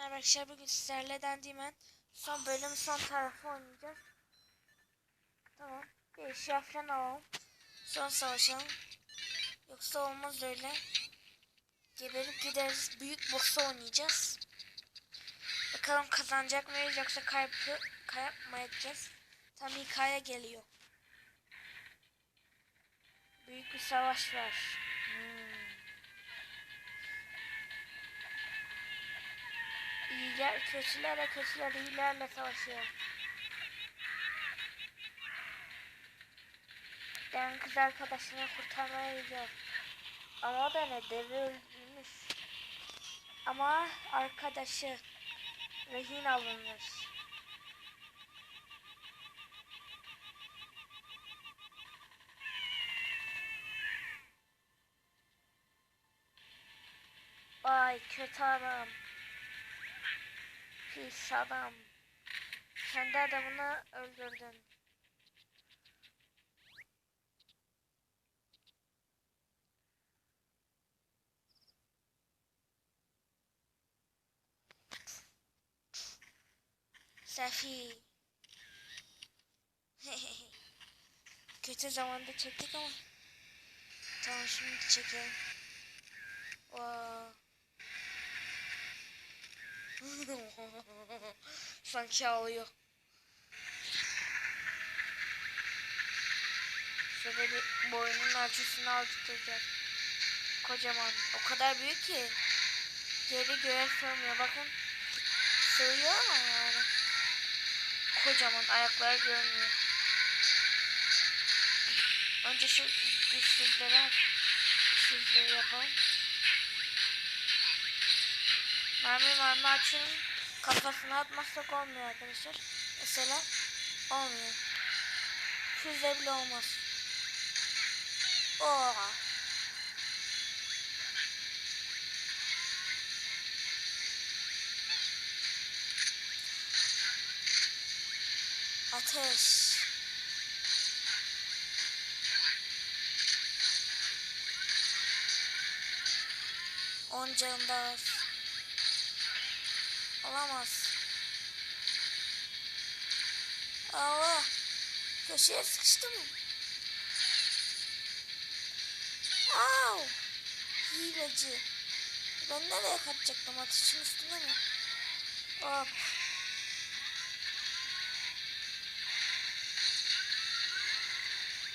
Merhaba arkadaşlar bugün sizlerle Dendimen son bölüm son tarafı oynayacağız. Tamam. Bir eşya falan alalım. Son savaşalım. Yoksa olmaz öyle. Geberip gideriz. Büyük boss'u oynayacağız. Bakalım kazanacak mıyız yoksa kayıp edeceğiz? Tam hikaye geliyor. Büyük bir savaş var. Hmm. İyiler kötülerle kötüler iyilerle savaşıyor. Ben kız arkadaşını kurtarmaya gidiyor. Ama o da ne devi öldürmüş. Ama arkadaşı rehin alınmış. Vay kötü adam. Pis adam. Kendi adamını öldürdün. Safi. Kötü zamanda çektik ama. Tamam şimdi çekelim. Wow. Sanki ağlıyor. Şöyle bir boynun ölçüsünü aldıracağız. Kocaman. O kadar büyük ki. Geri göğe sığmıyor. Bakın. Sığıyor ama yani. Kocaman. Ayakları görünmüyor. Önce şu güçsüzleri güçsüzleri yapalım. Mermi mermi açın kafasına atmazsak olmuyor arkadaşlar. Mesela olmuyor. Füze bile olmaz. Oh. Ateş. On canında az. Olamaz. Allah. Köşeye sıkıştım. Au. Hileci. Ben nereye kaçacaktım? Ateşin üstüne mi? Hop.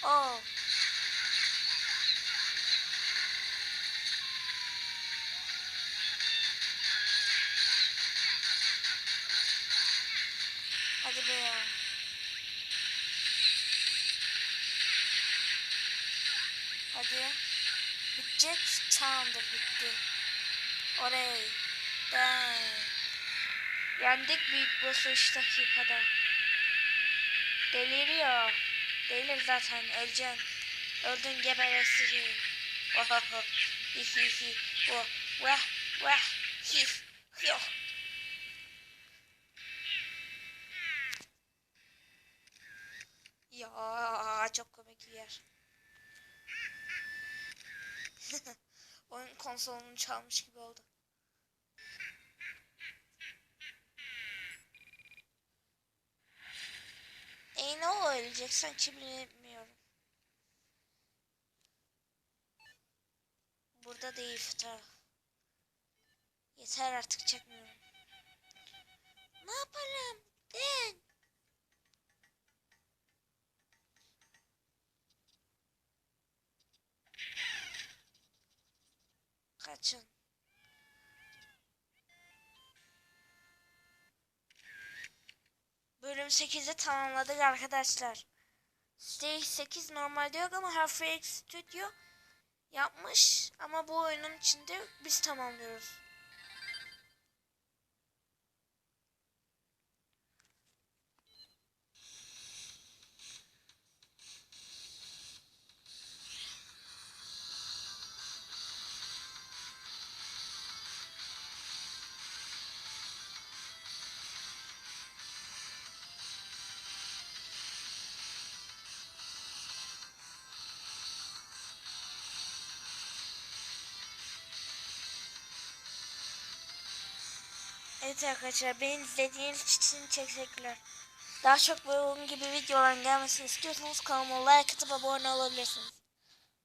Oh. Hadi be ya. Hadi. Bitecek. Tamamdır bitti. Oraya. Ben. Yendik büyük boss'u 3 dakikada. Deliriyor. Delir zaten öleceksin. Öldün geberesici. Ohoho. Hi hi. Oh. Vah. Vah. Hi. Hi. Ya çok komik yer. Oyun konsolunu çalmış gibi oldu. E ne o ölecek sanki bilmiyorum. Burada değil fotoğraf. Yeter artık çekmiyorum. Kaçın. Bölüm 8'i tamamladık arkadaşlar. Stage 8 normalde yok ama Half-Life Studio yapmış. Ama bu oyunun içinde biz tamamlıyoruz. Evet arkadaşlar beni izlediğiniz için teşekkürler. Daha çok böyle onun gibi videoların gelmesini istiyorsanız kanalıma like atıp abone olabilirsiniz.